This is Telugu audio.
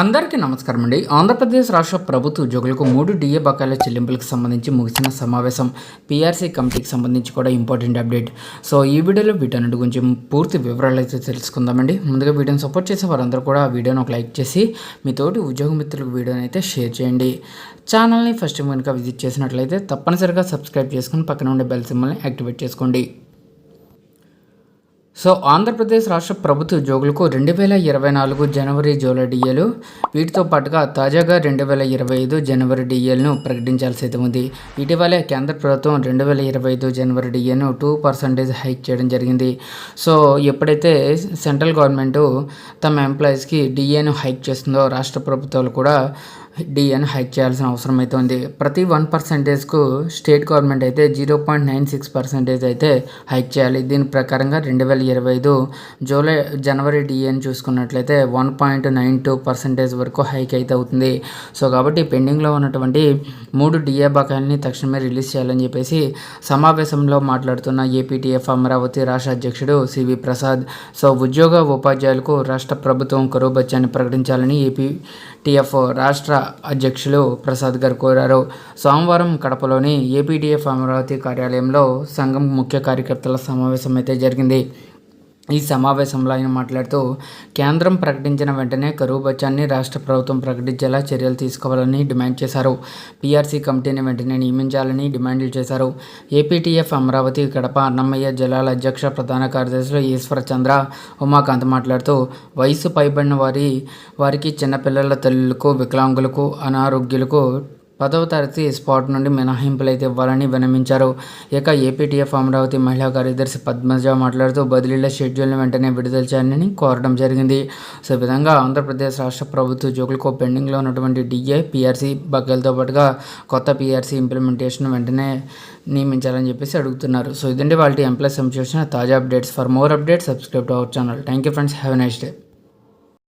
అందరికీ నమస్కారం అండి. ఆంధ్రప్రదేశ్ రాష్ట్ర ప్రభుత్వ ఉద్యోగులకు మూడు డిఏ బకాయిల చెల్లింపులకు సంబంధించి ముగిసిన సమావేశం పీఆర్సీ కమిటీకి సంబంధించి కూడా ఇంపార్టెంట్ అప్డేట్. సో ఈ వీడియోలో వీటన్నిటి గురించి పూర్తి వివరాలు అయితే తెలుసుకుందామండి. ముందుగా వీడియోని సపోర్ట్ చేసే వారందరూ కూడా ఆ వీడియోని ఒక లైక్ చేసి మీ తోటి ఉద్యోగ మిత్రులకు వీడియోని అయితే షేర్ చేయండి. ఛానల్ని ఫస్ట్ కనుక విజిట్ చేసినట్లయితే తప్పనిసరిగా సబ్స్క్రైబ్ చేసుకుని పక్కన ఉండే బెల్ సింబల్ని యాక్టివేట్ చేసుకోండి. సో ఆంధ్రప్రదేశ్ రాష్ట్ర ప్రభుత్వ ఉద్యోగులకు రెండు వేల ఇరవై నాలుగు జనవరి జూలై డిఏలు వీటితో పాటుగా తాజాగా రెండు వేల ఇరవై ఐదు జనవరి డిఏలను ప్రకటించాల్సి అయితే ఉంది. ఇటీవలే కేంద్ర ప్రభుత్వం రెండు వేల ఇరవై ఐదు జనవరి డిఏను టూ పర్సెంటేజ్ హైక్ చేయడం జరిగింది. సో ఎప్పుడైతే సెంట్రల్ గవర్నమెంట్ తమ ఎంప్లాయీస్కి డిఏను హైక్ చేస్తుందో రాష్ట్ర ప్రభుత్వాలు కూడా డిఎన్ హైక్ చేయాల్సిన అవసరం అయితే ఉంది. ప్రతి వన్ పర్సెంటేజ్కు స్టేట్ గవర్నమెంట్ అయితే zero point nine six percentage అయితే హైక్ చేయాలి. దీని ప్రకారంగా రెండు వేల ఇరవై ఐదు జూలై జనవరి డిఎన్ చూసుకున్నట్లయితే one point nine two percentage వరకు హైక్ అయితే అవుతుంది. సో కాబట్టి పెండింగ్లో ఉన్నటువంటి మూడు డిఏ బకాయిల్ని తక్షణమే రిలీజ్ చేయాలని చెప్పేసి సమావేశంలో మాట్లాడుతున్న ఏపీటీఎఫ్ అమరావతి రాష్ట్ర అధ్యక్షుడు సివి ప్రసాద్. సో ఉద్యోగ ఉపాధ్యాయులకు రాష్ట్ర ప్రభుత్వం కరువు బత్యాన్ని ప్రకటించాలని ఏపీటీఎఫ్ రాష్ట్ర అధ్యక్షులు ప్రసాద్ గారు కోరారు. సోమవారం కడపలోని ఏపీటీఎఫ్ అమరావతి కార్యాలయంలో సంఘం ముఖ్య కార్యకర్తల సమావేశం అయితే జరిగింది. ఈ సమావేశంలో ఆయన మాట్లాడుతూ కేంద్రం ప్రకటించిన వెంటనే కరువు బచ్చాన్ని రాష్ట్ర ప్రభుత్వం ప్రకటించేలా చర్యలు తీసుకోవాలని డిమాండ్ చేశారు. పీఆర్సీ కమిటీని వెంటనే నియమించాలని డిమాండ్లు చేశారు. ఏపీటీఎఫ్ అమరావతి కడప అన్నమయ్య జిల్లాల అధ్యక్ష ప్రధాన కార్యదర్శులు ఈశ్వర చంద్ర ఉమాకాంత్ మాట్లాడుతూ వయసు పైబడిన వారి వారికి చిన్నపిల్లల తల్లులకు వికలాంగులకు అనారోగ్యులకు పదవ తరగతి స్పాట్ నుండి మినహాయింపులు అయితే ఇవ్వాలని విన్నవించారు ఇక ఏపీటీఎఫ్ అమరావతి మహిళా కార్యదర్శి పద్మజ మాట్లాడుతూ బదిలీల షెడ్యూల్ను వెంటనే విడుదల చేయాలని కోరడం జరిగింది. సో విధంగా ఆంధ్రప్రదేశ్ రాష్ట్ర ప్రభుత్వ ఉద్యోగులకు పెండింగ్లో ఉన్నటువంటి డిఏ పీఆర్సీ బగ్గలతో పాటుగా కొత్త పీఆర్సీ ఇంప్లిమెంటేషన్ వెంటనే నియమించాలని చెప్పేసి అడుగుతున్నారు. సో ఇదండి వాళ్ళ ఎంప్లాయ్ సంబంధించిన తాజా updates. For more updates subscribe to our channel. Thank you friends. Have nice day.